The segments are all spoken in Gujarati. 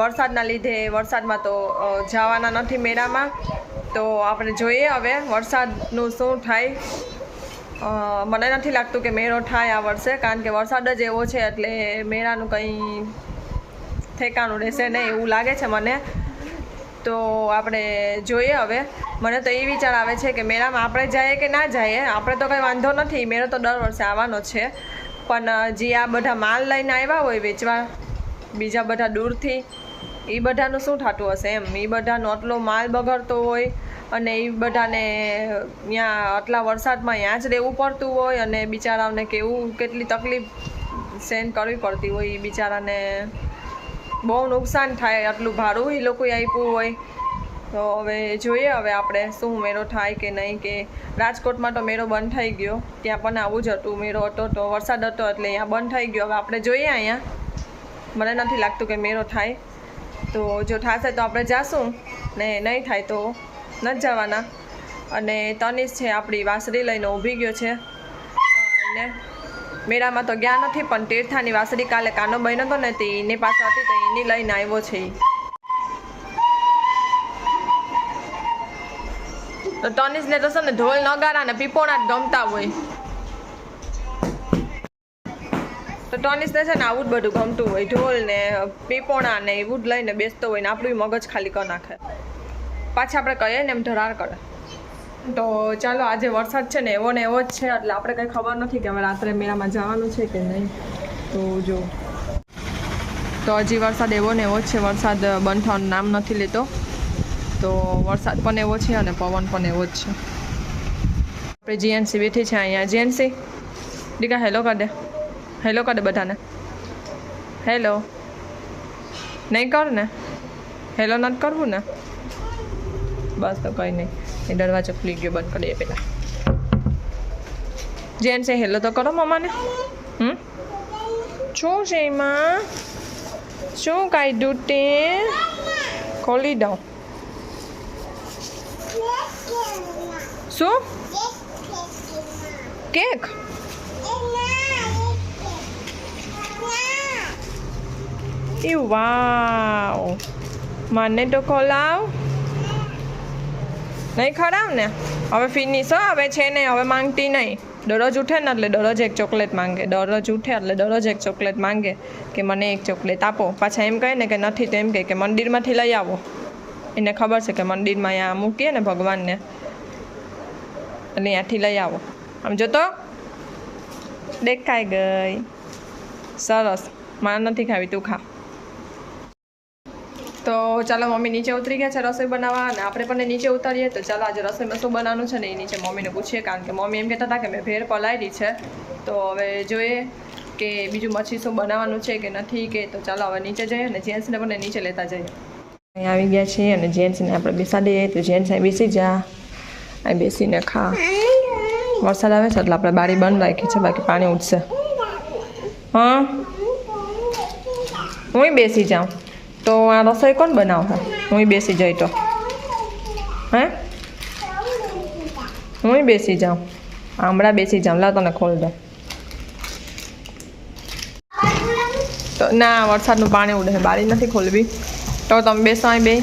વરસાદના લીધે વરસાદમાં તો જવાના નથી મેળામાં. તો આપણે જોઈએ હવે વરસાદનું શું થાય. મને નથી લાગતું કે મેળો થાય આ વર્ષે, કારણ કે વરસાદ જ એવો છે એટલે મેળાનું કંઈ ઠેકાણું રહેશે નહીં એવું લાગે છે મને. તો આપણે જોઈએ હવે. મને તો એ વિચાર આવે છે કે મેળામાં આપણે જઈએ કે ના જઈએ, આપણે તો કંઈ વાંધો નથી, મેળો તો દર વર્ષે આવવાનો છે. પણ જે આ બધા માલ લઈને આવ્યા હોય વેચવા, બીજા બધા દૂરથી એ બધાનું શું થતું હશે એમ? એ બધાનો આટલો માલ બગડતો હોય અને એ બધાને ત્યાં આટલા વરસાદમાં ત્યાં જ રહેવું પડતું હોય અને બિચારાઓને કેવું કેટલી તકલીફ સહન કરવી પડતી હોય, એ બિચારાને બહુ નુકસાન થાય આટલું ભાડું એ લોકોએ આપ્યું હોય. તો હવે જોઈએ હવે આપણે શું મેળો થાય કે નહીં કે રાજકોટમાં તો મેળો બંધ થઈ ગયો. ત્યાં પણ આવું જ હતું. મેળો હતો તો વરસાદ હતો એટલે અહીંયા બંધ થઈ ગયો. હવે આપણે જોઈએ અહીંયા. મને નથી લાગતું કે મેળો થાય. તો જો થશે તો આપણે જાશું ને નહીં થાય તો ન જવાના. અને તનિષ છે આપણી વાસળી લઈને ઊભી ગયો છે. અને મેળામાં તો ગયા નથી, પણ તીર્થાની વાસળી કાલે કાનો બન્યો હતો ને તે એની પાસે હતી તો એની લઈને આવ્યો છે. તો તનિષને તો છે ને ઢોલ નગારા ને પીપોણા જ ગમતા હોય. તો ટોનિસને છે ને આવું જ બધું ગમતું હોય. ઢોલ ને, પીપોણા ને એવું જ લઈને બેસતો હોય ને આપણું મગજ ખાલી કરી નાખે. પાછા આપણે કહીએ ને એમ ધરાર કરે. તો ચાલો, આજે વરસાદ છે ને એવો ને એવો જ છે, એટલે આપણે કંઈ ખબર નથી કે હવે રાત્રે મેળામાં જવાનું છે કે નહીં. તો જો. તો હજી વરસાદ એવો ને એવો જ છે. વરસાદ બંધ થવાનું નામ નથી લેતો. તો વરસાદ પણ એવો છે અને પવન પણ એવો જ છે. આપણે જીએનસી બેઠી છે અહીંયા. જીએનસી? દીકા હેલો કર હેલો કરે બધાને. હેલો નહીં કર ને. હેલો નથી કરવું ને? બસ તો કંઈ નહીં. એ દરવાજો ખુલી ગયો બંધ કરીએ પહેલાં. પેલા જેન છે હેલો તો કરો મમ્માને હમ? શું છે એમાં? શું કાઢ્યું તે? ખોલી દઉં. શું? કેક એ વાવ. મને તો ખોલાવ. નહીં ખરાબ ને? હવે ફિનિશ હવે છે નહીં, હવે માંગતી નહીં. દરરોજ ઉઠે ને એટલે દરરોજ એક ચોકલેટ માંગે. દરરોજ ઉઠે એટલે દરરોજ એક ચોકલેટ માંગે કે મને એક ચોકલેટ આપો. પાછા એમ કહે ને કે નથી તો એમ કહે કે મંદિરમાંથી લઈ આવો. એને ખબર છે કે મંદિરમાં અહીંયા મૂકીએ ને ભગવાનને. એટલે ત્યાંથી લઈ આવો. આમ જોતો? દેખાઈ ગઈ. સરસ. મારે નથી ખાવી, તું ખા. તો ચાલો મમ્મી નીચે ઉતરી ગયા છે રસોઈ બનાવવા અને આપણે પણ નીચે ઉતારીએ. તો ચાલો આજે રસોઈમાં શું બનાવવાનું છે ને એ નીચે મમ્મીને પૂછીએ, કારણ કે મમ્મી એમ કહેતા હતા કે મેં ભેર પલાયેલી છે. તો હવે જોઈએ કે બીજું મચ્છી શું બનાવવાનું છે કે નથી કે, તો ચાલો હવે નીચે જઈએ અને જેન્ટ્સને પણ નીચે લેતા જઈએ. અહીં આવી ગયા છીએ અને જેન્ટ્સને આપણે બેસાડીએ, તો જેન્ટ્સ અહીં બેસી જા. અહીં બેસીને ખા. વરસાદ આવે છે એટલે આપણે બારી બંધ રાખી છે, બાકી પાણી ઉઠશે હા? હું બેસી જાઉં. તો આ રસોઈ કોણ બનાવશે? હું બેસી જાય તો. હે? હું બેસી જાઉં. હમણાં બેસી જાઉં. લા તને ખોલ દો તો ના, વરસાદનું પાણી ઉડે બારી નથી ખોલવી. તો તમે બેસો અહીં બે.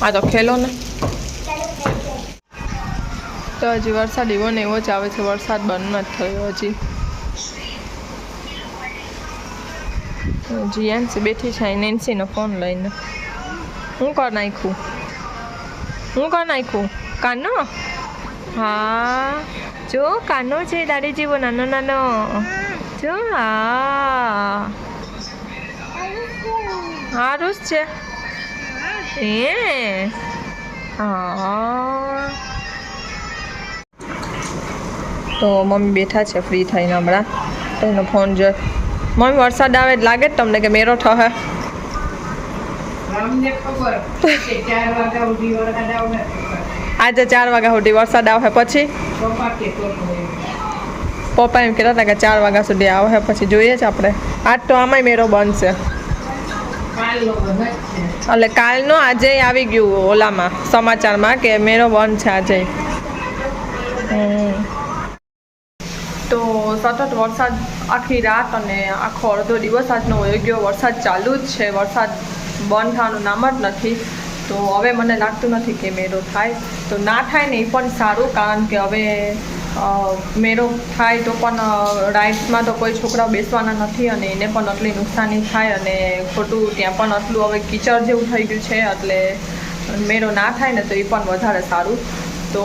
હા તો ખેલો ને. તો હજી વરસાદ એવો ને એવો જ આવે છે. વરસાદ બંધ નથી થયો હજી. હજી એન્સી બેઠી છે. નેન્સીનો ફોન લઈને. હું કર નાખ્યું હું કર નાખ્યું કાનો? હા. જો, કાનો છે દાડી જેવો, નાનો નાનો. જો, હા. સારું જ છે. એ હા. તો મમ્મી બેઠા છે ફ્રી થઈને હમણાં. તો એનો ફોન જો મમ્મી વરસાદ આવે લાગે જ તમને કે મેરો થશે? આજે ચાર વાગ્યા સુધી વરસાદ આવે પછી? પપ્પા એમ કહેતા હતા કે ચાર વાગ્યા સુધી આવે પછી જોઈએ છે આપણે. આજ તો આમાંય મેરો છે. એટલે કાલનો આજે આવી ગયું ઓલામાં સમાચારમાં કે મેરો બંધ છે આજે. હમ. તો સતત વરસાદ આખી રાત અને આખો અડધો દિવસ આજનો વયો ગયો વરસાદ ચાલુ જ છે. વરસાદ બંધ થવાનું નામ જ નથી. તો હવે મને લાગતું નથી કે મેળો થાય. તો ના થાય ને એ પણ સારું, કારણ કે હવે મેળો થાય તો પણ રાઇડ્સમાં તો કોઈ છોકરાઓ બેસવાના નથી અને એને પણ આટલી નુકસાની થાય અને ખોટું ત્યાં પણ આટલું હવે કિચડ જેવું થઈ ગયું છે. એટલે મેળો ના થાય ને તો એ પણ વધારે સારું. તો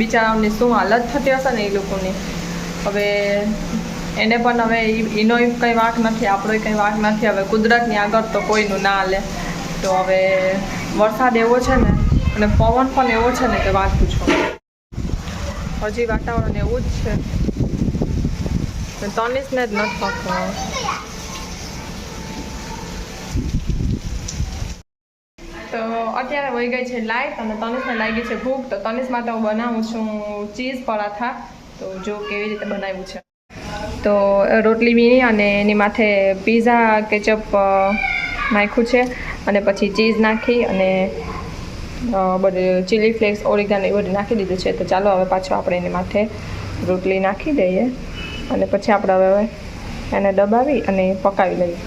બિચારાઓની શું હાલત થતી હશે ને એ લોકોની. હવે એને પણ હવે એનો કંઈ વાંક નથી, આપણો કંઈ વાંક નથી. હવે કુદરતની આગળ તો કોઈનું ના હાલે. તો હવે વરસાદ એવો છે ને, અને પવન પણ એવો છે ને કે વાત પૂછો. હજી વાતાવરણ એવું જ છે. તનિષને જ નથી પકડવાનું તો અત્યારે વહી ગઈ છે લાઈટ અને તનિષને લાગી છે ભૂખ, તો તનિષ માટે હું બનાવું છું ચીઝ પરાઠા. તો જો કેવી રીતે બનાવ્યું છે. તો રોટલી વીણી અને એની માથે પીઝા કેચઅપ નાખ્યું છે. અને પછી ચીઝ નાખી અને બધું ચીલી ફ્લેક્સ ઓરિગાનો બધું નાખી દીધું છે. તો ચાલો હવે પાછો આપણે એની માથે રોટલી નાખી દઈએ. અને પછી આપણે હવે એને દબાવી અને પકાવી લઈએ.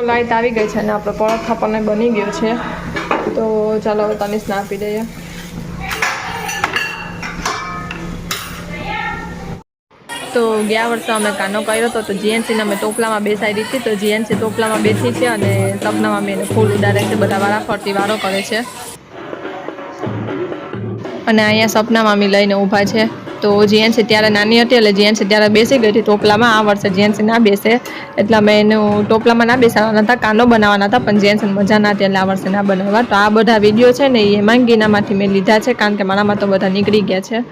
તો લાઈટ આવી ગઈ છે અને આપણો પરોઠા પણ બની ગયું છે. તો ચાલો હવે તનિષને આપી દઈએ. તો ગયા વર્ષે અમે કાનો કર્યો હતો તો જીએનસીને અમે ટોપલામાં બેસાડી હતી. તો જીએનસી ટોપલામાં બેસી છે અને સપનામાં મેં ફૂલ ઉડાડે છે. બધા વાળા ફરતી વારો કરે છે. અને અહીંયા સપના મામી લઈને ઊભા છે. તો જીએનસી ત્યારે નાની હતી એટલે જીએનસી ત્યારે બેસી ગઈ હતી. ટોપલામાં આ વર્ષે જીએનસી ના બેસે. એટલે અમે એનું ટોપલામાં ના બેસાડવાના હતા કાનો બનાવવાના હતા, પણ જીએનસી મજા ના હતી એટલે આ વર્ષે ના બનાવવા. તો આ બધા વીડિયો છે ને એ હેમાંગીનામાંથી મેં લીધા છે, કારણ કે મારામાં તો બધા નીકળી ગયા છે.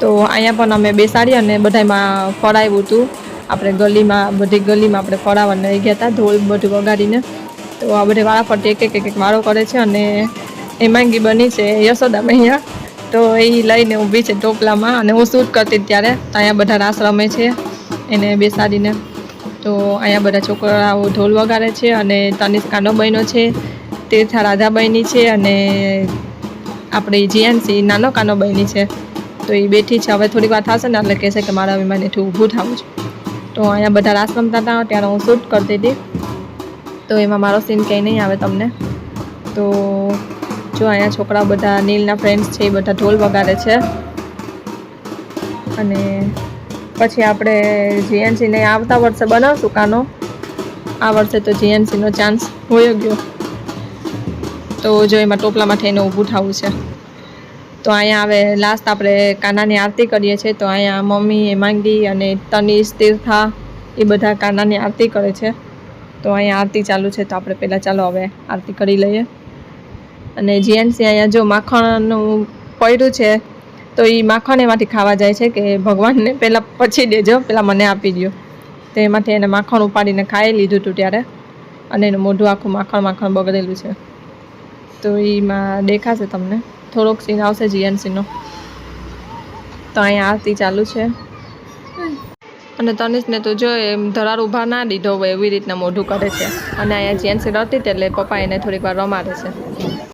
તો અહીંયા પણ અમે બેસાડી અને બધામાં ફળાવ્યું હતું. આપણે ગલીમાં, બધી ગલીમાં આપણે ફરાવવા લઈ ગયા હતા ઢોલ બધું વગાડીને. તો આ બધે વાળા ફરતી એક એક એક વાળો કરે છે અને હેમાંગી બની છે યશોદા મૈયા તો એ લઈને ઊભી છે ટોપલામાં અને હું શૂટ કરતી ત્યારે અહીંયા બધા રાસ રમે છે, એને બેસાડીને. તો અહીંયા બધા છોકરાઓ ઢોલ વગાડે છે અને તનિષ્કાનો બહેનો છે, તીર્થા રાધાબહેની છે અને આપણી જીએનસી નાનો કાનો બહેની છે. તો એ બેઠી છે. હવે થોડીક વાર થશે ને એટલે કહેશે કે મારા વિમાનેથી ઊભું થવું છે. તો અહીંયા બધા રાસ રમતા હતા ત્યારે હું શૂટ કરતી હતી. તો એમાં મારો સીન કંઈ નહીં આવે તમને. તો જો અહીંયા છોકરાઓ બધા નીલના ફ્રેન્ડ્સ છે, એ બધા ઢોલ વગાડે છે. અને પછી આપણે જીએનસીને આવતા વર્ષે બનાવશું કાનો. આ વર્ષે તો જીએનસીનો ચાન્સ હોય ગયો. તો જો એમાં ટોપલામાં થઈને ઊભું થવું છે. તો અહીંયા હવે લાસ્ટ આપણે કાનાની આરતી કરીએ છીએ. તો અહીંયા મમ્મી હેમાંગી અને તનિષ તીર્થા એ બધા કાનાની આરતી કરે છે. તો અહીંયા આરતી ચાલુ છે. તો આપણે પહેલાં ચાલો હવે આરતી કરી લઈએ. અને જીએનસી અહીંયા જો માખણનું પડ્યું છે, તો એ માખણ એમાંથી ખાવા જાય છે કે ભગવાનને પહેલાં પછી દેજો પહેલાં મને આપી દો તો એમાંથી એને માખણ ઉપાડીને ખાઈ લીધું હતું ત્યારે. અને એનું મોઢું આખું માખણ માખણ બગડેલું છે. તો એમાં દેખાશે તમને. થોડોક સીન આવશે જીએનસીનો તો અહીંયા આરતી ચાલુ છે. અને તનિષને તો જો એમ ધરાર ઊભા ના દીધો હોય એવી રીતના મોઢું કરે છે. અને અહીંયા જીએનસી રડતી એટલે પપ્પા એને થોડીક વાર રમાડે છે.